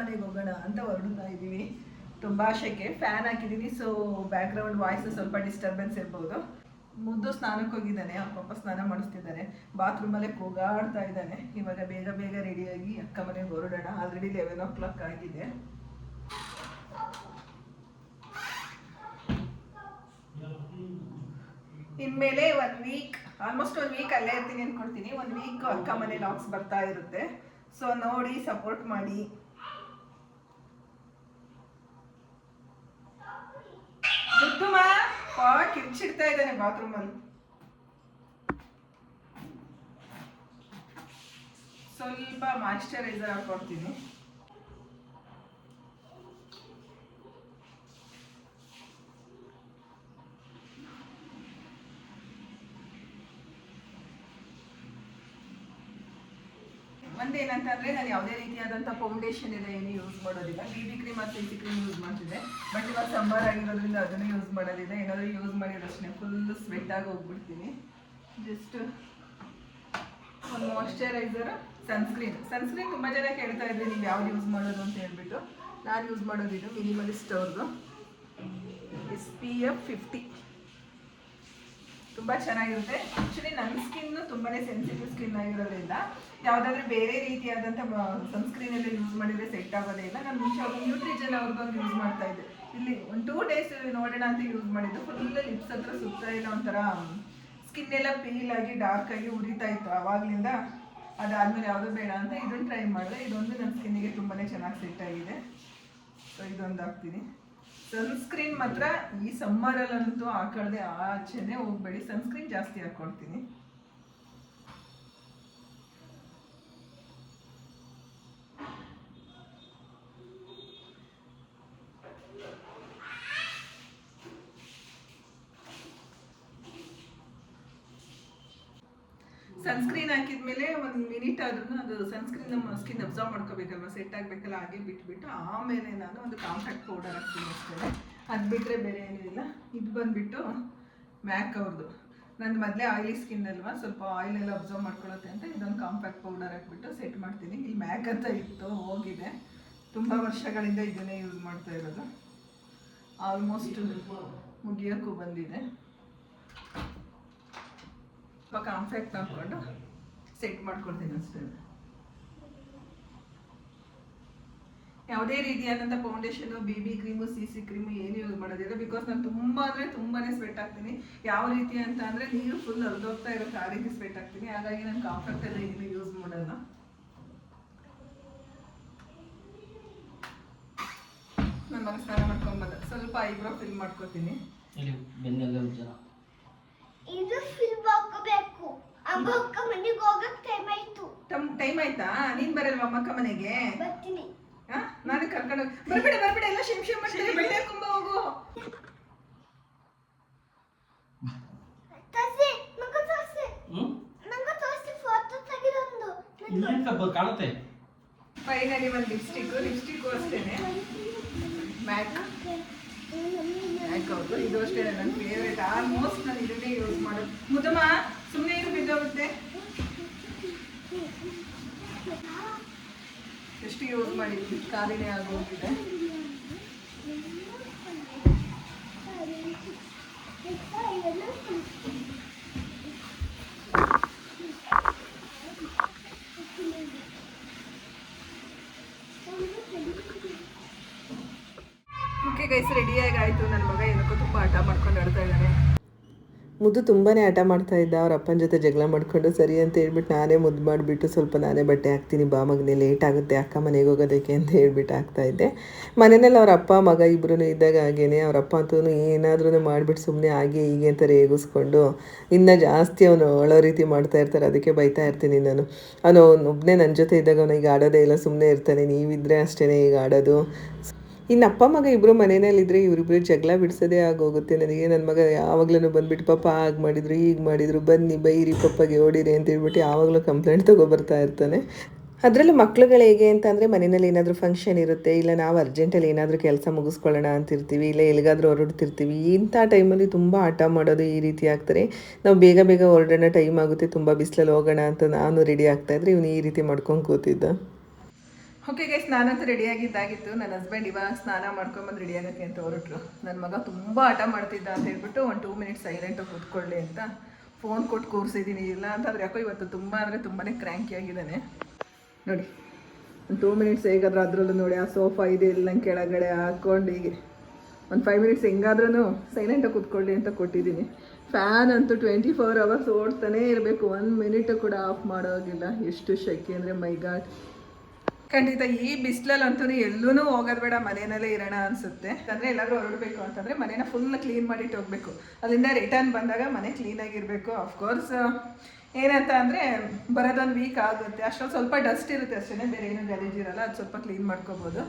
ಮನೆಗೆ ಹೋಗೋಣ ಅಂತ ಹೊರಡ್ತಾ ಇದ್ದೀವಿ. ತುಂಬ ಆಶೆಗೆ ಫ್ಯಾನ್ ಹಾಕಿದ್ದೀನಿ ಸೊ ಬ್ಯಾಕ್ಗ್ರೌಂಡ್ ವಾಯ್ಸ್ ಸ್ವಲ್ಪ ಡಿಸ್ಟರ್ಬೆನ್ಸ್ ಇರ್ಬೋದು. ಮುದ್ದು ಸ್ನಾನಕ್ಕೆ ಹೋಗಿದ್ದಾನೆ ಪಾಪ ಸ್ನಾನ ಮಾಡಿಸ್ತಿದ್ದಾನೆ ಬಾತ್ರೂಮಲ್ಲೇ ಕೂಗಾಡ್ತಾ ಇದ್ದಾನೆ. ಇವಾಗ ಬೇಗ ಬೇಗ ರೆಡಿಯಾಗಿ ಅಕ್ಕ ಮನೆಗೆ ಹೊರಡೋಣ. ಆಲ್ರೆಡಿ ಲೆವೆನ್ ಓ ಕ್ಲಾಕ್ ಆಗಿದೆ. ಇನ್ಮೇಲೆ one week almost one week ಅಲ್ಲೇ ಇರ್ತೀನಿ ಅನ್ಕೊಳ್ತೀನಿ. ಒನ್ ವೀಕ್ ಅಕ್ಕ ಮನೆ ಲಾಕ್ಸ್ ಬರ್ತಾ ಇರುತ್ತೆ. ಸೊ ನೋಡಿ ಸಪೋರ್ಟ್ ಮಾಡಿ. ಕಿರ್ಚಿಡ್ತಾ ಇದ್ದಾನೆ ಬಾತ್ರೂಮ್ ಅಲ್ಲಿ. ಸ್ವಲ್ಪ ಮಾಯಿಶ್ಚರೈಸರ್ ಹಾಕೊಡ್ತೀನಿ. ಒಂದೇನಂತಂದ್ರೆ ನಾನು ಯಾವುದೇ ರೀತಿಯಾದಂಥ ಫೌಂಡೇಶನ್ ಇದೆ, ಏನು ಯೂಸ್ ಮಾಡೋದಿಲ್ಲ. ಬಿ ಬಿ ಕ್ರೀಮ್ ಮತ್ತು ಸಿ ಕ್ರೀಮ್ ಯೂಸ್ ಮಾಡ್ತಿದ್ದೆ. ಬಟ್ ಇವಾಗ ಸಮ್ಮರ್ ಆಗಿರೋದ್ರಿಂದ ಅದನ್ನು ಯೂಸ್ ಮಾಡೋದಿಲ್ಲ. ಏನಾದರೂ ಯೂಸ್ ಮಾಡಿರೋಷ್ಟೇ ಫುಲ್ ಸ್ವೆಟ್ ಆಗಿ ಹೋಗ್ಬಿಡ್ತೀನಿ. ಜಸ್ಟ್ ಒಂದು ಮಾಯಶ್ಚರೈಸರ್ ಸನ್ಸ್ಕ್ರೀನ್ ಸನ್ಸ್ಕ್ರೀನ್ ತುಂಬ ಜನ ಕೇಳ್ತಾ ಇದ್ರಿ, ನೀವು ಯಾವ್ದು ಯೂಸ್ ಮಾಡೋದು? ಅಂತ ಹೇಳ್ಬಿಟ್ಟು. ನಾನು ಯೂಸ್ ಮಾಡೋದು ಇದು ಮಿನಿಮಲಿಸ್ಟ್ ಅವ್ರದ್ದು ಎಸ್ ಪಿ ಎಫ್ ಫಿಫ್ಟಿ ತುಂಬ ಚೆನ್ನಾಗಿರುತ್ತೆ. ಆ್ಯಕ್ಚುಲಿ ನನ್ನ ಸ್ಕಿನ್ನು ತುಂಬಾ ಸೆನ್ಸಿಟಿವ್ ಸ್ಕಿನ್ ಆಗಿರೋದ್ರಿಂದ ಯಾವುದಾದ್ರೂ ಬೇರೆ ರೀತಿಯಾದಂಥ ಸನ್ಸ್ಕ್ರೀನ್ ಅಲ್ಲಿ ಯೂಸ್ ಮಾಡಿದರೆ ಸೆಟ್ ಆಗೋದೇ ಇಲ್ಲ. ನಾನು ಮುಂಚೆ ಒಂದು ನ್ಯೂಟ್ರಿಜನ್ ಅವ್ರದ್ದೊಂದು ಯೂಸ್ ಮಾಡ್ತಾ ಇದ್ದೆ. ಇಲ್ಲಿ ಒಂದು ಟೂ ಡೇಸ್ ನೋಡೋಣ ಅಂತ ಯೂಸ್ ಮಾಡಿದ್ದು. ಫುಲ್ ಲಿಪ್ಸ್ ಹತ್ರ ಸುತ್ತ ಇಲ್ಲ ಒಂಥರ ಸ್ಕಿನ್ ಎಲ್ಲ ಪೀಲ್ ಆಗಿ ಡಾರ್ಕ್ ಆಗಿ ಉರಿತಾ ಇತ್ತು. ಆವಾಗ್ಲಿಂದ ಅದಾದ್ಮೇಲೆ ಯಾವುದೂ ಬೇಡ ಅಂತ ಇದನ್ನು ಟ್ರೈ ಮಾಡಿದೆ. ಇದೊಂದು ನನ್ನ ಸ್ಕಿನ್ನಿಗೆ ತುಂಬಾ ಚೆನ್ನಾಗಿ ಸೆಟ್ ಆಗಿದೆ. ಸೊ ಇದೊಂದು ಹಾಕ್ತೀನಿ. ಸನ್ಸ್ಕ್ರೀನ್ ಮಾತ್ರ ಈ ಸಮ್ಮರಲ್ಲಂತೂ ಹಾಕೊಳ್ಳದೆ ಆಚೆನೆ ಹೋಗ್ಬೇಡಿ. ಸನ್ಸ್ಕ್ರೀನ್ ಜಾಸ್ತಿ ಹಾಕೊಳ್ತೀನಿ. ಸನ್ಸ್ಕ್ರೀನ್ ಹಾಕಿದ್ಮೇಲೆ ಒಂದು ಮಿನಿಟ್ ಆದ್ರೂ ಅದು ಸನ್ಸ್ಕ್ರೀನ್ ನಮ್ಮ ಸ್ಕಿನ್ ಅಬ್ಸರ್ವ್ ಮಾಡ್ಕೋಬೇಕಲ್ವ? ಸೆಟ್ ಆಗಬೇಕಲ್ಲ, ಹಾಗೆ ಬಿಟ್ಬಿಟ್ಟು ಆಮೇಲೆ ನಾನು ಒಂದು ಕಾಂಪ್ಯಾಕ್ಟ್ ಪೌಡರ್ ಹಾಕ್ತೀನಿ ಅಷ್ಟೇ. ಅದು ಬಿಟ್ಟರೆ ಬೇರೆ ಏನೂ ಇಲ್ಲ. ಇದು ಬಂದುಬಿಟ್ಟು ಮ್ಯಾಕ್ ಅವ್ರದ್ದು ನಂದು ಮೊದಲೇ ಆಯಿಲಿ ಸ್ಕಿನ್ ಅಲ್ವಾ? ಸ್ವಲ್ಪ ಆಯಿಲ್ ಎಲ್ಲ ಅಬ್ಸರ್ವ್ ಮಾಡ್ಕೊಳ್ಳುತ್ತೆ ಅಂತ ಇದೊಂದು ಕಾಂಪ್ಯಾಕ್ಟ್ ಪೌಡರ್ ಹಾಕ್ಬಿಟ್ಟು ಸೆಟ್ ಮಾಡ್ತೀನಿ. ಇಲ್ಲಿ ಮ್ಯಾಕ್ ಅಂತ ಇತ್ತು, ಹೋಗಿದೆ. ತುಂಬ ವರ್ಷಗಳಿಂದ ಇದನ್ನೇ ಯೂಸ್ ಮಾಡ್ತಾ ಇರೋದು. ಆಲ್ಮೋಸ್ಟ್ ಮುಗಿಯೋಕ್ಕೂ ಬಂದಿದೆ. ಸ್ವಲ್ಪ ಕಾಂಫೆಕ್ಟ್ ಹಾಕ್ಕೊಂಡು ಸೆಟ್ ಮಾಡ್ಕೊಳ್ತೀನಿ ಅಷ್ಟೇ. ಯಾವುದೇ ರೀತಿಯಾದಂಥ foundation B B cream C C cream ಏನು ಯೂಸ್ ಮಾಡೋದಿಲ್ಲ. ಬಿಕಾಸ್ ನಾನು ತುಂಬ ಅಂದರೆ ತುಂಬಾ ಸ್ವೆಟ್ ಆಗ್ತೀನಿ ಯಾವ ರೀತಿ ಅಂತ ಅಂದರೆ ನೀರು ಫುಲ್ ಹರಿದೋಗ್ತಾ ಇರುತ್ತೆ ಆ ರೀತಿ ಸ್ವೆಟ್ ಆಗ್ತೀನಿ ಹಾಗಾಗಿ ನಾನು ಕಾಂಫೆಕ್ಟ್ ಎಲ್ಲ ಏನು ಯೂಸ್ ಮಾಡಲ್ಲ ನಾನು ಮಗ ಸ್ನಾನ ಮಾಡ್ಕೊಂಬಂದ. ಸ್ವಲ್ಪ ಐಬ್ರೋ ಫಿಲ್ ಮಾಡ್ಕೊತೀನಿ. ಇಲ್ಲಿ ಬೆನ್ನೆಲ್ಲ ಒಂಚೂರು ಇದು ಫಿಲ್ಮ್ ಹಾಕೋಬೇಕು ಅಮ್ಮ ಅಕ್ಕ ಮನೆಗೆ ಹೋಗಕ್ ಟೈಮ್ ಆಯ್ತು. ಟೈಮ್ ಆಯ್ತಾ? ನೀನ್ ಬರಲ್ವಾ ಅಮ್ಮಕ್ಕ ಮನೆಗೆ? ಬರ್ತೀನಿ. ಹಾ? ನಾನು ಕರ್ಕೊಂಡು ಬರ್ಬೇಡ ಬರ್ಬೇಡ ಎಲ್ಲ ಶಿಮ್ ಶಿಮ್ ಮಾಡ್ತಾರೆ ಬೆಳ್ಳೆ ಕುಂಬ ಹೋಗು. ತೋರ್ಸಿ ನಂಗೆ ತೋರ್ಸಿ. ಹ್ಞೂ ನಂಗೆ ತೋರ್ಸಿ ಫೋಟೋ ತೆಗಿದೊಂದು. ಕಬ್ಬ ಕಾಣುತ್ತೆ? ಫೈನಲಿ ಒಂದು ಲಿಪ್ಸ್ಟಿಕ್ ಲಿಪ್ಸ್ಟಿಕ್ ಅಷ್ಟೇನೆ. ಮ್ಯಾಕ್ ಮ್ಯಾಕ್ ಹೌದು ಇದು ಅಷ್ಟೇ ನನ್ನ ಫೇವ್ರೇಟ್ ಆಲ್ಮೋಸ್ಟ್ ನಾನು ಇದನ್ನೇ ಯೂಸ್ ಮಾಡೋದು ಮುದಮ್ಮ ಸುಮ್ಮನೆ ಇದು ಬಿದ್ದೋಗುತ್ತೆ ಎಷ್ಟು ಯೂಸ್ ಮಾಡಿದ್ವಿ ಕಾಲಿನೇ ಆಗೋಗಿದೆ. ಓಕೆ ಗೈಸ್ ರೆಡಿಯಾಗಿ ಆಯಿತು. ನನ್ನ ಮಗ ಏನಕ್ಕೂ ತುಂಬ ಆಟ ಮಾಡ್ಕೊಂಡು ಆಡ್ತಾ ಇದ್ದಾನೆ. ಮುದ್ದು ತುಂಬಾ ಆಟ ಮಾಡ್ತಾ ಇದ್ದ. ಅವ್ರ ಅಪ್ಪನ ಜೊತೆ ಜಗಳ ಮಾಡ್ಕೊಂಡು, ಸರಿ ಅಂತ ಹೇಳ್ಬಿಟ್ಟು ನಾನೇ ಮುದ್ದು ಮಾಡಿಬಿಟ್ಟು ಸ್ವಲ್ಪ ನಾನೇ ಬಟ್ಟೆ ಹಾಕ್ತೀನಿ, ಬಾ ಮಗನೇ ಲೇಟ್ ಆಗುತ್ತೆ, ಅಕ್ಕ ಮನೆಗೆ ಹೋಗೋದಕ್ಕೆ ಅಂತ ಹೇಳ್ಬಿಟ್ಟು ಹಾಕ್ತಾ ಇದ್ದೆ. ಮನೆಯಲ್ಲಿ ಅವ್ರ ಅಪ್ಪ, ಮಗ ಇಬ್ಬರೂ ಇದ್ದಾಗ ಹಾಗೇನೆ, ಅವ್ರ ಅಪ್ಪ ಅಂತೂ ಏನಾದ್ರೂ ಮಾಡಿಬಿಟ್ಟು ಸುಮ್ಮನೆ ಹಾಗೆ ಹೀಗೆ ಅಂತ ರೇಗಿಸ್ಕೊಂಡು, ಇನ್ನೂ ಜಾಸ್ತಿ ಅವನು ಅಳೋ ರೀತಿ ಮಾಡ್ತಾ ಇರ್ತಾರೆ, ಅದಕ್ಕೆ ಬೈತಾ ಇರ್ತೀನಿ ನಾನು. ಅವನು ಒಬ್ಬನೇ ನನ್ನ ಜೊತೆ ಇದ್ದಾಗ ಅವನು ಈಗ ಆಡೋದೇ ಇಲ್ಲ ಸುಮ್ಮನೆ ಇರ್ತಾನೆ, ನೀವಿದ್ರೆ ಅಷ್ಟೇ ಈಗ ಆಡೋದು. ಇನ್ನು ಅಪ್ಪ ಮಗ ಇಬ್ಬರು ಮನೆಯಲ್ಲಿದ್ದರೆ ಇವರಿಬ್ಬರು ಜಗಳ ಬಿಡಿಸೋದೇ ಆಗೋಗುತ್ತೆ. ನನಗೆ ನನ್ನ ಮಗ ಯಾವಾಗಲೂ ಬಂದುಬಿಟ್ಟು ಪಾಪ ಆಗ ಮಾಡಿದ್ರು, ಹೀಗೆ ಮಾಡಿದ್ರು, ಬನ್ನಿ, ಬೈರಿ, ಪಪ್ಪಗೆ ಓಡಿರಿ ಅಂತ ಹೇಳ್ಬಿಟ್ಟು ಯಾವಾಗಲೂ ಕಂಪ್ಲೇಂಟ್ ತೊಗೊಬರ್ತಾ ಇರ್ತಾನೆ. ಅದರಲ್ಲೂ ಮಕ್ಳುಗಳು ಹೇಗೆ ಅಂತಂದರೆ ಮನೆಯಲ್ಲಿ ಏನಾದರೂ ಫಂಕ್ಷನ್ ಇರುತ್ತೆ, ಇಲ್ಲ ನಾವು ಅರ್ಜೆಂಟಲ್ಲಿ ಏನಾದರೂ ಕೆಲಸ ಮುಗಿಸ್ಕೊಳ್ಳೋಣ ಅಂತಿರ್ತೀವಿ, ಇಲ್ಲ ಎಲ್ಲಿಗಾದರೂ ಹೊರಡ್ತಿರ್ತೀವಿ, ಇಂಥ ಟೈಮಲ್ಲಿ ತುಂಬ ಆಟ ಮಾಡೋದು ಈ ರೀತಿ ಆಗ್ತಾರೆ. ನಾವು ಬೇಗ ಬೇಗ ಹೊರಡೋಣ ಟೈಮ್ ಆಗುತ್ತೆ, ತುಂಬ ಬಿಸಿಲಲ್ಲಿ ಹೋಗೋಣ ಅಂತ ನಾನು ರೆಡಿ ಆಗ್ತಾಯಿದ್ರೆ ಇವನು ಈ ರೀತಿ ಮಾಡ್ಕೊಂಡು ಕೂತಿದ್ದ. ಓಕೆ ಗೈಸ್ ನಾನಂತೂ ರೆಡಿಯಾಗಿದ್ದಾಗಿತ್ತು ನನ್ನ ಹಸ್ಬೆಂಡ್ ಇವಾಗ ಸ್ನಾನ ಮಾಡ್ಕೊಂಬಂದು ರೆಡಿ ಆಗೋಕ್ಕೆ ಅಂತ ಹೊರಟ್ರು. ನನ್ನ ಮಗ ತುಂಬ ಹಠ ಮಾಡ್ತಿದ್ದ ಅಂತ ಹೇಳ್ಬಿಟ್ಟು ಒಂದು ಟೂ ಮಿನಿಟ್ಸ್ ಸೈಲೆಂಟಾಗಿ ಕೂತ್ಕೊಳ್ಳಿ ಅಂತ ಫೋನ್ ಕೊಟ್ಟು ಕೂರಿಸಿದ್ದೀನಿ ಇಲ್ಲ ಅಂತಂದ್ರೆ ಯಾಕೋ ಇವತ್ತು ತುಂಬ ಅಂದರೆ ತುಂಬಾ ಆಗಿದ್ದಾನೆ. ನೋಡಿ, ಒಂದು ಟೂ ಮಿನಿಟ್ಸ್ ಹೇಗಾದ್ರೂ ಅದರಲ್ಲೂ ನೋಡಿ, ಆ ಸೋಫಾ ಇದೆ, ಇಲ್ಲ ಕೆಳಗಡೆ ಹಾಕ್ಕೊಂಡು ಹೀಗೆ. ಒಂದು ಫೈವ್ ಮಿನಿಟ್ಸ್ ಹೆಂಗಾದ್ರೂ ಸೈಲೆಂಟಾಗಿ ಕೂತ್ಕೊಳ್ಳಿ ಅಂತ ಕೊಟ್ಟಿದ್ದೀನಿ ಫ್ಯಾನ್ ಅಂತೂ ಟ್ವೆಂಟಿ ಫೋರ್ ಅವರ್ಸ್ ಓಡ್ತಾನೇ ಇರಬೇಕು. ಒಂದು ಮಿನಿಟ್ ಕೂಡ ಆಫ್ ಮಾಡೋಗಿಲ್ಲ ಎಷ್ಟು ಶೆಕೆ ಅಂದರೆ ಮೈಗಾಡ್ ಖಂಡಿತ ಈ ಬಿಸಿಲಲ್ಲಂತೂ ಎಲ್ಲೂ ಹೋಗೋದು ಬೇಡ, ಮನೆಯಲ್ಲೇ ಇರೋಣ ಅನಿಸುತ್ತೆ. ಅಂದರೆ ಎಲ್ಲಾದರೂ ಹೊರಡಬೇಕು ಅಂತಂದರೆ ಮನೇನ ಫುಲ್ ಕ್ಲೀನ್ ಮಾಡಿಟ್ಟು ಹೋಗಬೇಕು. ಅಲ್ಲಿಂದ ರಿಟರ್ನ್ ಬಂದಾಗ ಮನೆ ಕ್ಲೀನಾಗಿರಬೇಕು ಅಫ್ಕೋರ್ಸ್ ಏನಂತ ಅಂದರೆ ಬರೋದೊಂದು ವೀಕ್ ಆಗುತ್ತೆ. ಅಷ್ಟೊಂದು ಸ್ವಲ್ಪ ಡಸ್ಟ್ ಇರುತ್ತೆ ಅಷ್ಟೇ ಬೇರೆ ಏನೂ ಗಲೀಜ್ ಇರಲ್ಲ, ಅದು ಸ್ವಲ್ಪ ಕ್ಲೀನ್ ಮಾಡ್ಕೋಬೋದು.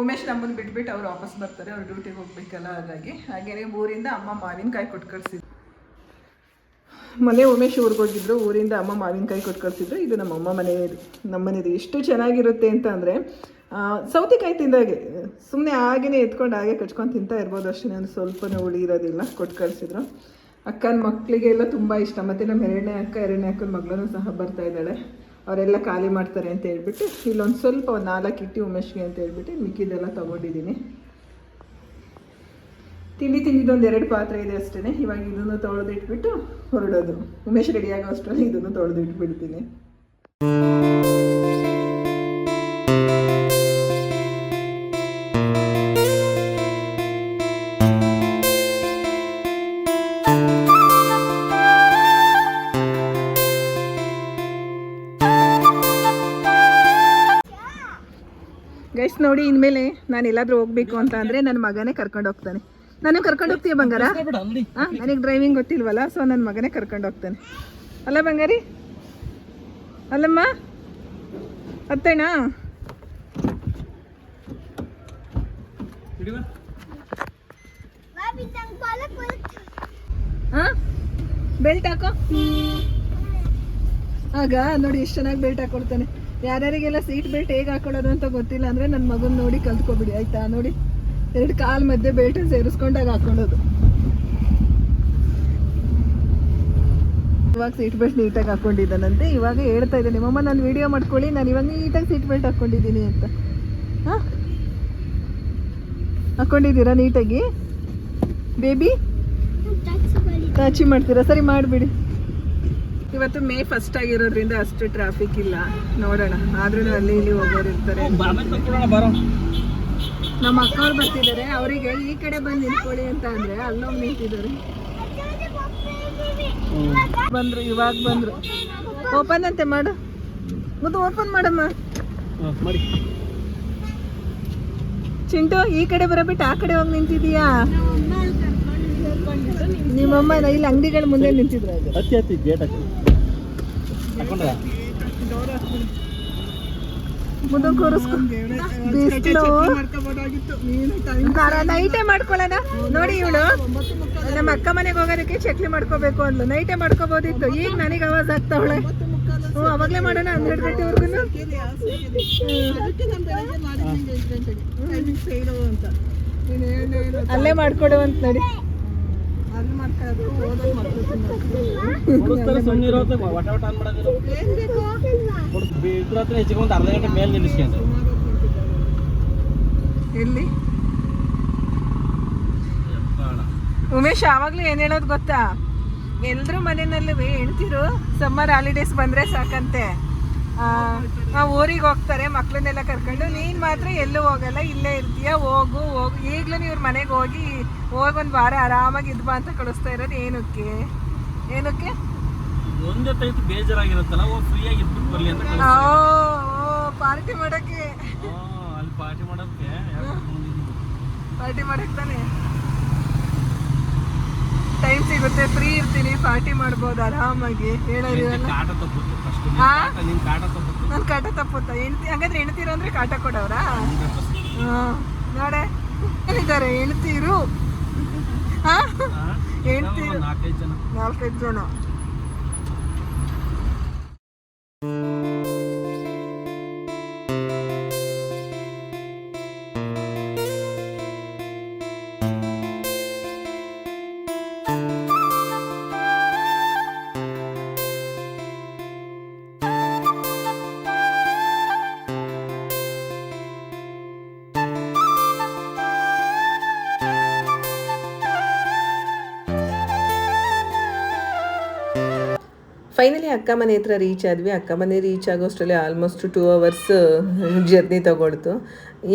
ಉಮೇಶ್ ನಮ್ಮನ್ನು ಬಿಟ್ಬಿಟ್ಟು ಅವ್ರು ವಾಪಸ್ ಬರ್ತಾರೆ, ಅವ್ರು ಡ್ಯೂಟಿಗೆ ಹೋಗ್ಬೇಕಲ್ಲ ಹಾಗಾಗಿ. ಹಾಗೇನೆ ಊರಿಂದ ಅಮ್ಮ ಮಾವಿನಕಾಯಿ ಕೊಟ್ಟು ಕಳಿಸಿದ್ರು. ಮನೆ ಉಮೇಶ್ ಊರಿಗೆ ಹೋಗಿದ್ರು, ಊರಿಂದ ಅಮ್ಮ ಮಾವಿನಕಾಯಿ ಕೊಟ್ಟು ಕಳಿಸಿದ್ರು. ಇದು ನಮ್ಮ ಅಮ್ಮ ಮನೆ, ನಮ್ಮ ಮನೆಯದು ಎಷ್ಟು ಚೆನ್ನಾಗಿರುತ್ತೆ ಅಂತ ಅಂದರೆ ಸೌತೆಕಾಯಿ ತಿಂದಾಗೆ ಸುಮ್ಮನೆ ಹಾಗೇ ಎತ್ಕೊಂಡು ಹಾಗೆ ಕಚ್ಕೊಂಡು ತಿಂತಾ ಇರ್ಬೋದು. ಅಷ್ಟೇ ನಾನು ಸ್ವಲ್ಪನೂ ಉಳಿ ಇರೋದಿಲ್ಲ ಕೊಟ್ಟು ಕಳಿಸಿದ್ರು. ಅಕ್ಕನ ಮಕ್ಕಳಿಗೆಲ್ಲ ತುಂಬ ಇಷ್ಟ. ಮತ್ತು ನಮ್ಮ ಎರಡನೇ ಅಕ್ಕ, ಎರಡನೇ ಅಕ್ಕನ ಮಗಳೂ ಸಹ ಬರ್ತಾ ಇದ್ದಾಳೆ. ಅವರೆಲ್ಲ ಖಾಲಿ ಮಾಡ್ತಾರೆ ಅಂತ ಹೇಳ್ಬಿಟ್ಟು, ಇಲ್ಲೊಂದು ಸ್ವಲ್ಪ ಒಂದು ನಾಲ್ಕು ಇಟ್ಟು ಉಮೇಶ್ಗೆ ಅಂತ ಹೇಳ್ಬಿಟ್ಟು ಮಿಕ್ಕಿದೆಲ್ಲ ತೊಗೊಂಡಿದ್ದೀನಿ. ತಿಂಡಿ ತಿಂದಿದ್ದೊಂದು ಎರಡು ಪಾತ್ರೆ ಇದೆ ಅಷ್ಟೇ ಇವಾಗ ಇದನ್ನು ತೊಳೆದಿಟ್ಬಿಟ್ಟು ಹೊರಡೋದು. ಉಮೇಶ್ ರೆಡಿಯಾಗೋ ಅಷ್ಟರಲ್ಲಿ ಇದನ್ನು ತೊಳೆದು ಇಟ್ಬಿಡ್ತೀನಿ ಗೈಸ್ ನೋಡಿ, ಇನ್ಮೇಲೆ ನಾನು ಎಲ್ಲಾದ್ರೂ ಹೋಗ್ಬೇಕು ಅಂತ ಅಂದರೆ ನನ್ನ ಮಗನೇ ಕರ್ಕೊಂಡು ಹೋಗ್ತಾನೆ. ನಾನು ಕರ್ಕೊಂಡು ಹೋಗ್ತೀಯ ಬಂಗಾರ? ನನಗೆ ಡ್ರೈವಿಂಗ್ ಗೊತ್ತಿಲ್ವಲ್ಲ ಸೊ ನನ್ನ ಮಗನೇ ಕರ್ಕೊಂಡು ಹೋಗ್ತಾನೆ. ಅಲ್ಲ ಬಂಗಾರಿ? ಅಲ್ಲಮ್ಮ? ಅತ್ತೇಣ ಬೆಲ್ಟ್ ಹಾಕೋ? ಆಗ ನೋಡಿ ಎಷ್ಟು ಚೆನ್ನಾಗಿ ಬೆಲ್ಟ್ ಹಾಕೊಡ್ತಾನೆ. ಯಾರ್ಯಾರಿಗೆಲ್ಲ ಸೀಟ್ ಬೆಲ್ಟ್ ಹೇಗೆ ಹಾಕೊಳ್ಳೋದು ಅಂತ ಗೊತ್ತಿಲ್ಲ ಅಂದರೆ ನನ್ನ ಮಗನ ನೋಡಿ ಕಲ್ತ್ಕೊಬಿಡಿ ಆಯ್ತಾ? ನೋಡಿ. ಎರಡು ಕಾಲು ಮಧ್ಯೆ ಬೆಲ್ಟ್ ಸೇರಿಸ್ಕೊಂಡಾಗ ಹಾಕೊಳ್ಳೋದು ಇವಾಗ ಸೀಟ್ ಬೆಲ್ಟ್ ನೀಟಾಗಿ ಹಾಕೊಂಡಿದ್ದಾನಂತೆ ಇವಾಗ ಹೇಳ್ತಾ ಇದ್ದೆ ನಿಮ್ಮಮ್ಮ, ನಾನು ವಿಡಿಯೋ ಮಾಡ್ಕೊಳ್ಳಿ. ನಾನು ಇವಾಗ ನೀಟಾಗಿ ಸೀಟ್ ಬೆಲ್ಟ್ ಹಾಕೊಂಡಿದ್ದೀನಿ ಅಂತ. ಹಾಂ? ಹಾಕ್ಕೊಂಡಿದ್ದೀರಾ ನೀಟಾಗಿ? ಬೇಬಿ? ಟಚಿ ಮಾಡ್ತೀರಾ? ಸರಿ, ಮಾಡಿಬಿಡಿ. ಇವತ್ತು ಮೇ ಫಸ್ಟ್ ಆಗಿರೋದ್ರಿಂದ ಅಷ್ಟು ಟ್ರಾಫಿಕ್ ಇಲ್ಲ. ನೋಡೋಣ. ಆದ್ರೂ ಅಲ್ಲಿ ಇಲ್ಲಿ ಹೋಗೋರು ನಮ್ಮ ಅಕ್ಕವ್ರು ಬರ್ತಿದ್ದಾರೆ. ಅವರಿಗೆ ಈ ಕಡೆ ಬಂದು ನಿಂತ್ಕೊಳ್ಳಿ ಅಂತ ಅಂದ್ರೆ ಅಲ್ಲೋಗಿ ನಿಂತಿದ್ದಾರೆ. ಬಂದ್ರು ಇವಾಗ ಬಂದ್ರು. ಓಪನ್ ಅಂತೆ ಮಾಡು. ಮುದ್ದು ಓಪನ್ ಮಾಡಮ್ಮ. ಮಾಡಿ. ಚಿಂಟು ಈ ಕಡೆ ಬರಬಿಟ್ಟು ಆ ಕಡೆ ಹೋಗಿ ನಿಂತಿದೀಯಾ ನಿಮ್ಮಮ್ಮ ಇಲ್ಲಿ ಅಂಗಡಿಗಳ ಮುಂದೆ ನಿಂತಿದ್ರು. ಅದು ಗೇಟ್ ಕೂರಿಸ್ಕೊ ಬಿಸಿಲು ನೈಟೇ ಮಾಡ್ಕೊಳ್ಳೋಣ ನೋಡಿ ಇವಳು. ನಮ್ಮ ಅಕ್ಕ ಮನೆಗೆ ಹೋಗೋದಕ್ಕೆ ಚಕ್ಲಿ ಮಾಡ್ಕೋಬೇಕು ಅಂದ್ಲು. ನೈಟೇ ಮಾಡ್ಕೋಬೋದಿತ್ತು. ಈಗ ನನಗೆ ಅವಾಜ್ ಆಗ್ತಾವಳೆ ಹ್ಞೂ ಅವಾಗಲೇ ಮಾಡೋಣ ಹನ್ನೆರಡು ಗಂಟೆವರೆಗೂ ಅಲ್ಲೇ ಮಾಡ್ಕೊಡು ಅಂತ ನೋಡಿ. ಕೊಡಿಸ್ತಾರೆ ಸುಮ್ಮನೆ ಇರೋದು ವಟ ವಟ ಆನ್ ಮಾಡೋದಿಲ್ಲ ಕೊಡಿಸ್ ಇದ್ರ ಹತ್ರ ಹೆಚ್ಚಿಗೆ ಒಂದು ಅರ್ಧ ಗಂಟೆ ಮೇಲೆ ನಿಲ್ಲಿಸ್ಕೊಂಡು ಎಲ್ಲಿ? ಉಮೇಶ್ ಆವಾಗ್ಲೂ ಏನ್ ಹೇಳೋದು ಗೊತ್ತಾ? ಎಲ್ರು ಮನೆಯಲ್ಲೂ ಹೆಣ್ತಿರು ಸಮ್ಮರ್ ಹಾಲಿಡೇಸ್ ಬಂದ್ರೆ ಸಾಕಂತೆ. ಆ ಊರಿಗೆ ಹೋಗ್ತಾರೆ ಮಕ್ಳನ್ನೆಲ್ಲ ಕರ್ಕೊಂಡು. ನೀನ್ ಮಾತ್ರ ಎಲ್ಲೂ ಹೋಗಲ್ಲ ಇಲ್ಲೇ ಇರ್ತೀಯ ಹೋಗು ಹೋಗು. ಈಗ್ಲೂ ಇವ್ರ ಮನೆಗೆ ಹೋಗಿ ಹೋಗೊಂದ್ ವಾರ ಆರಾಮಾಗಿ ಇದ್ಬಾ ಅಂತ ಕಳಿಸ್ತಾ ಇರೋದು ಏನಕ್ಕೆ? ಏನಕ್ಕೆ? ಒಂದ್ ಐತಿ ಬೇಜಾರಾಗಿರುತ್ತಲ್ಲ ಓ ಫ್ರೀಯಾಗಿ ಇದ್ಬಿಟ್ಟು ಬರ್ಲಿ ಅಂತ ಓ ಪಾರ್ಟಿ ಮಾಡಕ್ಕೆ. ಅಲ್ಲಿ ಪಾರ್ಟಿ ಮಾಡೋಕ್ಕೆ ಪಾರ್ಟಿ ಮಾಡಕ್ಕೆ ತಾನೆ? ಟೈಮ್ ಸಿಗುತ್ತೆ ಫ್ರೀ ಇರ್ತೀನಿ ಪಾರ್ಟಿ ಮಾಡ್ಬೋದು ಆರಾಮಾಗಿ. ಹೇಳೋದಿರಲ್ಲ ಕಾಟ ತಪ್ಪುತ್ತೆ ಫಸ್ಟ್ ಆ? ನಿನ್ ಕಾಟ ತಪ್ಪುತ್ತೆ? ಹೆಣ್ತಿ ಹಂಗಾದ್ರೆ ಹೆಣ್ತೀರು ಅಂದ್ರೆ ಕಾಟ ಕೊಡೋರಾ? ನೋಡೆ ಏನಿದ್ದಾರೆ ಹೆಣ್ತೀರು ಹಾ? ಹೆಣ್ತೀರು ನಾಲ್ಕೈದು ಜನ. ಫೈನಲಿ ಅಕ್ಕ ಮನೆ ಹತ್ರ ರೀಚ್ ಆದ್ವಿ. ಅಕ್ಕ ಮನೆ ರೀಚ್ ಆಗೋಷ್ಟರಲ್ಲಿ ಆಲ್ಮೋಸ್ಟ್ ಟೂ ಅವರ್ಸ್ ಜರ್ನಿ ತಗೊಳ್ತು.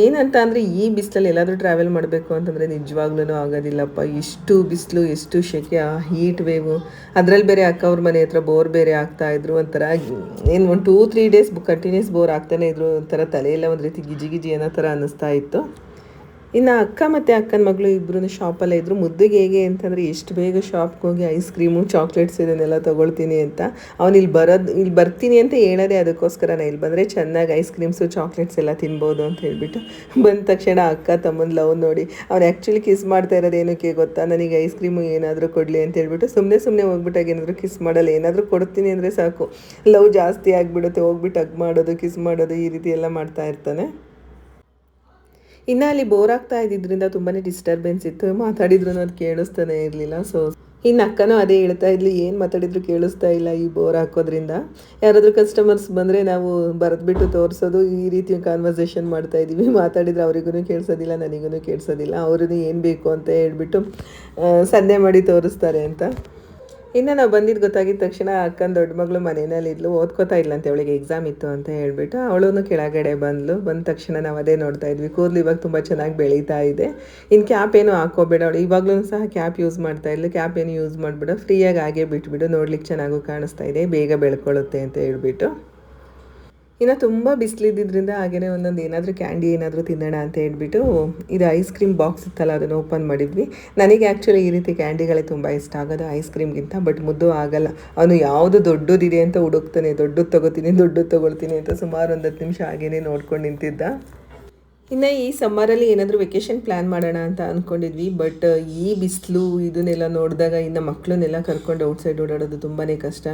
ಏನಂತ ಅಂದರೆ, ಈ ಬಿಸಿಲಲ್ಲಿ ಎಲ್ಲಾದರೂ ಟ್ರಾವೆಲ್ ಮಾಡಬೇಕು ಅಂತಂದರೆ ನಿಜವಾಗ್ಲೂ ಆಗೋದಿಲ್ಲಪ್ಪ. ಎಷ್ಟು ಬಿಸಿಲು, ಎಷ್ಟು ಶೆಕೆ, ಆ ಹೀಟ್ ವೇವು ಅದರಲ್ಲಿ ಬೇರೆ ಅಕ್ಕ ಅವ್ರ ಮನೆ ಹತ್ರ ಬೋರ್ ಬೇರೆ ಆಗ್ತಾ ಇದ್ರು. ಒಂಥರ, ಏನು, ಒಂದು two three days continuous bore ಆಗ್ತಾನೆ ಇದ್ರು. ಒಂಥರ ತಲೆಯೆಲ್ಲ ಒಂದು ರೀತಿ ಗಿಜಿ ಗಿಜಿ ಅನ್ನೋ ಥರ ಅನ್ನಿಸ್ತಾ ಇತ್ತು. ಇನ್ನು ಅಕ್ಕ ಮತ್ತು ಅಕ್ಕನ ಮಗಳು ಇಬ್ಬರು ಶಾಪಲ್ಲೇ ಇದ್ದರು ಮುದ್ದೆಗೆ ಹೇಗೆ ಅಂತಂದರೆ ಎಷ್ಟು ಬೇಗ ಶಾಪ್ಗೆ ಹೋಗಿ ಐಸ್ ಕ್ರೀಮು ಚಾಕ್ಲೇಟ್ಸ್ ಇದನ್ನೆಲ್ಲ ತೊಗೊಳ್ತೀನಿ ಅಂತ. ಅವನು ಇಲ್ಲಿ ಬರೋದು ಇಲ್ಲಿ ಬರ್ತೀನಿ ಅಂತ ಹೇಳೋದೇ ಅದಕ್ಕೋಸ್ಕರ ನಾನು ಇಲ್ಲಿ ಬಂದರೆ ಚೆನ್ನಾಗಿ ಐಸ್ ಕ್ರೀಮ್ಸು ಚಾಕ್ಲೇಟ್ಸ್ ಎಲ್ಲ ತಿನ್ಬೋದು ಅಂತ ಹೇಳಿಬಿಟ್ಟು ಬಂದ ತಕ್ಷಣ ಅಕ್ಕ ತಮ್ಮನ ಲವ್ ನೋಡಿ, ಅವ್ನು ಆ್ಯಕ್ಚುಲಿ ಕಿಸ್ ಮಾಡ್ತಾ ಇರೋದು ಏನಕ್ಕೆ ಗೊತ್ತಾ? ನನಗೆ ಐಸ್ ಕ್ರೀಮು ಏನಾದರೂ ಕೊಡಲಿ ಅಂತ ಹೇಳ್ಬಿಟ್ಟು ಸುಮ್ಮನೆ ಸುಮ್ಮನೆ ಹೋಗ್ಬಿಟ್ಟಾಗ ಏನಾದರೂ ಕಿಸ್ ಮಾಡಲ್ಲ. ಏನಾದರೂ ಕೊಡ್ತೀನಿ ಅಂದರೆ ಸಾಕು. ಲವ್ ಜಾಸ್ತಿ ಆಗಿಬಿಡುತ್ತೆ. ಹೋಗ್ಬಿಟ್ಟು ಹಗ್ ಮಾಡೋದು ಕಿಸ್ ಮಾಡೋದು ಈ ರೀತಿ ಎಲ್ಲ ಮಾಡ್ತಾ ಇರ್ತಾನೆ. ಇನ್ನು ಅಲ್ಲಿ ಬೋರ್ ಆಗ್ತಾ ಇದ್ದಿದ್ದರಿಂದ ತುಂಬಾ ಡಿಸ್ಟರ್ಬೆನ್ಸ್ ಇತ್ತು. ಮಾತಾಡಿದ್ರು ಅದು ಕೇಳಿಸ್ತಾನೆ ಇರಲಿಲ್ಲ. ಸೊ ಇನ್ನು ಅಕ್ಕನೂ ಅದೇ ಹೇಳ್ತಾ ಇದ್ಲು, ಏನು ಮಾತಾಡಿದ್ರು ಕೇಳಿಸ್ತಾ ಇಲ್ಲ ಈ ಬೋರ್ ಹಾಕೋದ್ರಿಂದ. ಯಾರಾದರೂ ಕಸ್ಟಮರ್ಸ್ ಬಂದರೆ ನಾವು ಬರೆದ್ಬಿಟ್ಟು ತೋರಿಸೋದು, ಈ ರೀತಿ ಕಾನ್ವರ್ಸೇಷನ್ ಮಾಡ್ತಾ ಇದ್ದೀವಿ. ಮಾತಾಡಿದ್ರೆ ಅವರಿಗೂ ಕೇಳಿಸೋದಿಲ್ಲ ನನಗೂ ಕೇಳಿಸೋದಿಲ್ಲ. ಅವ್ರದ್ದು ಏನು ಬೇಕು ಅಂತ ಹೇಳ್ಬಿಟ್ಟು ಸನ್ನೆ ಮಾಡಿ ತೋರಿಸ್ತಾರೆ ಅಂತ. ಇನ್ನು ನಾವು ಬಂದಿದ್ದು ಗೊತ್ತಾಗಿದ್ದ ತಕ್ಷಣ ಅಕ್ಕನ ದೊಡ್ಡ ಮಗಳು ಮನೆಯಲ್ಲಿ ಇದ್ಲು, ಓದ್ಕೋತಾ ಇಲ್ಲ ಅಂತ ಅವಳಿಗೆ ಎಕ್ಸಾಮ್ ಇತ್ತು ಅಂತ ಹೇಳಿಬಿಟ್ಟು ಅವಳು ಕೆಳಗಡೆ ಬಂದ್ಲು. ಬಂದ ತಕ್ಷಣ ನಾವು ಅದೇ ನೋಡ್ತಾ ಇದ್ವಿ. ಕೂದಲು ಇವಾಗ ತುಂಬ ಚೆನ್ನಾಗಿ ಬೆಳೀತಾ ಇದೆ. ಇನ್ನು ಕ್ಯಾಪ್ ಏನು ಹಾಕೋಬೇಡ ಅವಳು. ಇವಾಗಲೂ ಸಹ ಕ್ಯಾಪ್ ಯೂಸ್ ಮಾಡ್ತಾ ಇದ್ಲು. ಕ್ಯಾಪ್ ಏನು ಯೂಸ್ ಮಾಡಿಬಿಡು. ಫ್ರೀಯಾಗಿ ಹಾಗೆ ಬಿಟ್ಬಿಡು. ನೋಡ್ಲಿಕ್ಕೆ ಚೆನ್ನಾಗೂ ಕಾಣಿಸ್ತಾ ಇದೆ. ಬೇಗ ಬೆಳ್ಕೊಳ್ಳುತ್ತೆ ಅಂತ ಹೇಳ್ಬಿಟ್ಟು. ಇನ್ನು ತುಂಬ ಬಿಸಿಲಿದ್ದಿದ್ರಿಂದ ಹಾಗೆಯೇ ಒಂದೊಂದು ಏನಾದರೂ ಕ್ಯಾಂಡಿ ಏನಾದರೂ ತಿನ್ನೋಣ ಅಂತ ಹೇಳ್ಬಿಟ್ಟು ಇದು ಐಸ್ ಕ್ರೀಮ್ ಬಾಕ್ಸ್ ಇತ್ತಲ್ಲ ಅದನ್ನು ಓಪನ್ ಮಾಡಿದ್ವಿ. ನನಗೆ ಆ್ಯಕ್ಚುಲಿ ಈ ರೀತಿ ಕ್ಯಾಂಡಿಗಳೇ ತುಂಬ ಇಷ್ಟ. ಆಗೋದು ಐಸ್ ಕ್ರೀಮ್ಗಿಂತ ಬಟ್ ಮುದ್ದು ಆಗಲ್ಲ. ಅವನು ಯಾವುದು ದೊಡ್ಡದಿದೆ ಅಂತ ಹುಡುಕ್ತಾನೆ, ದೊಡ್ಡದು ತಗೋತೀನಿ, ದೊಡ್ಡದು ತಗೊಳ್ತೀನಿ ಅಂತ ಸುಮಾರು ಒಂದು ಹತ್ತು ನಿಮಿಷ ಹಾಗೇನೆ ನೋಡ್ಕೊಂಡು ನಿಂತಿದ್ದ. ಇನ್ನು ಈ ಸಮ್ಮರಲ್ಲಿ ಏನಾದರೂ ವೆಕೇಷನ್ ಪ್ಲ್ಯಾನ್ ಮಾಡೋಣ ಅಂತ ಅಂದ್ಕೊಂಡಿದ್ವಿ ಬಟ್ ಈ ಬಿಸಿಲು ಇದನ್ನೆಲ್ಲ ನೋಡಿದಾಗ ಇನ್ನು ಮಕ್ಕಳನ್ನೆಲ್ಲ ಕರ್ಕೊಂಡು ಔಟ್ಸೈಡ್ ಓಡಾಡೋದು ತುಂಬಾ ಕಷ್ಟ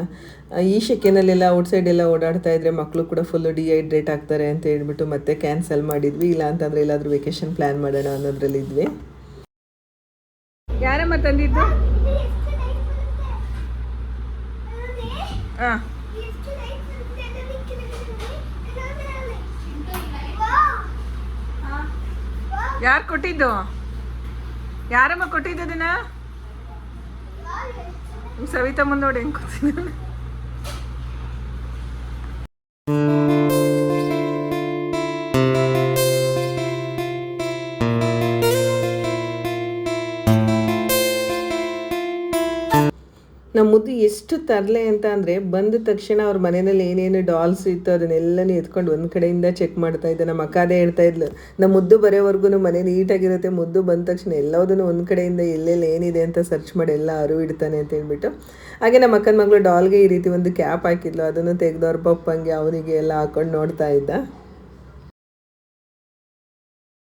ಈ ಶೆಕೆನಲ್ಲೆಲ್ಲ ಔಟ್ಸೈಡ್ ಎಲ್ಲ ಓಡಾಡ್ತಾ ಇದ್ರೆ ಮಕ್ಕಳು ಕೂಡ ಫುಲ್ಲು ಡಿಹೈಡ್ರೇಟ್ ಆಗ್ತಾರೆ ಅಂತ ಹೇಳ್ಬಿಟ್ಟು ಮತ್ತೆ ಕ್ಯಾನ್ಸಲ್ ಮಾಡಿದ್ವಿ ಇಲ್ಲ ಅಂತಂದರೆ ಎಲ್ಲಾದರೂ ವೆಕೇಷನ್ ಪ್ಲ್ಯಾನ್ ಮಾಡೋಣ ಅನ್ನೋದ್ರಲ್ಲಿದ್ವಿ ಯಾರಮ್ಮ ತಂದಿದ್ದು ಹಾಂ ಎಷ್ಟು ಲೈಟ್ ಬರುತ್ತೆ ಅದಕ್ಕೆ ನೋಡಿ. ವಾವ್! ಯಾರು ಕೊಟ್ಟಿದ್ದು? ಯಾರಮ್ಮ ಕೊಟ್ಟಿದ್ದು ಅದನ್ನ ವಾವ್, ಸವಿತಾ ಮುಂದೆ ನೋಡಿ ಹೆಂಗೆ ನಮ್ಮ ಮುದ್ದು ಎಷ್ಟು ತರಲೆ ಅಂತ ಅಂದರೆ ಬಂದ ತಕ್ಷಣ ಅವ್ರ ಮನೆಯಲ್ಲಿ ಏನೇನು ಡಾಲ್ಸ್ ಇತ್ತು ಅದನ್ನೆಲ್ಲನೂ ಎತ್ಕೊಂಡು ಒಂದು ಕಡೆಯಿಂದ ಚೆಕ್ ಮಾಡ್ತಾ ಇದ್ದೆ. ನಮ್ಮ ಅಕ್ಕಾದೇ ಹೇಳ್ತಾ ಇದ್ಲು ನಮ್ಮ ಮುದ್ದು ಬರೋವರೆಗೂ ಮನೆ ನೀಟಾಗಿರುತ್ತೆ, ಮುದ್ದು ಬಂದ ತಕ್ಷಣ ಎಲ್ಲದನ್ನು ಒಂದು ಕಡೆಯಿಂದ ಎಲ್ಲೆಲ್ಲಿ ಏನಿದೆ ಅಂತ ಸರ್ಚ್ ಮಾಡಿ ಎಲ್ಲ ಅರಿವು ಇಡ್ತಾನೆ ಅಂತ ಹೇಳ್ಬಿಟ್ಟು. ಹಾಗೆ ನಮ್ಮ ಅಕ್ಕನ ಮಗಳು ಡಾಲ್ಗೆ ಈ ರೀತಿ ಒಂದು ಕ್ಯಾಪ್ ಹಾಕಿದ್ಲು, ಅದನ್ನು ತೆಗೆದು ಅವ್ರ ಪಪ್ಪಂಗೆ, ಅವನಿಗೆ ಎಲ್ಲ ಹಾಕೊಂಡು ನೋಡ್ತಾ ಇದ್ದ.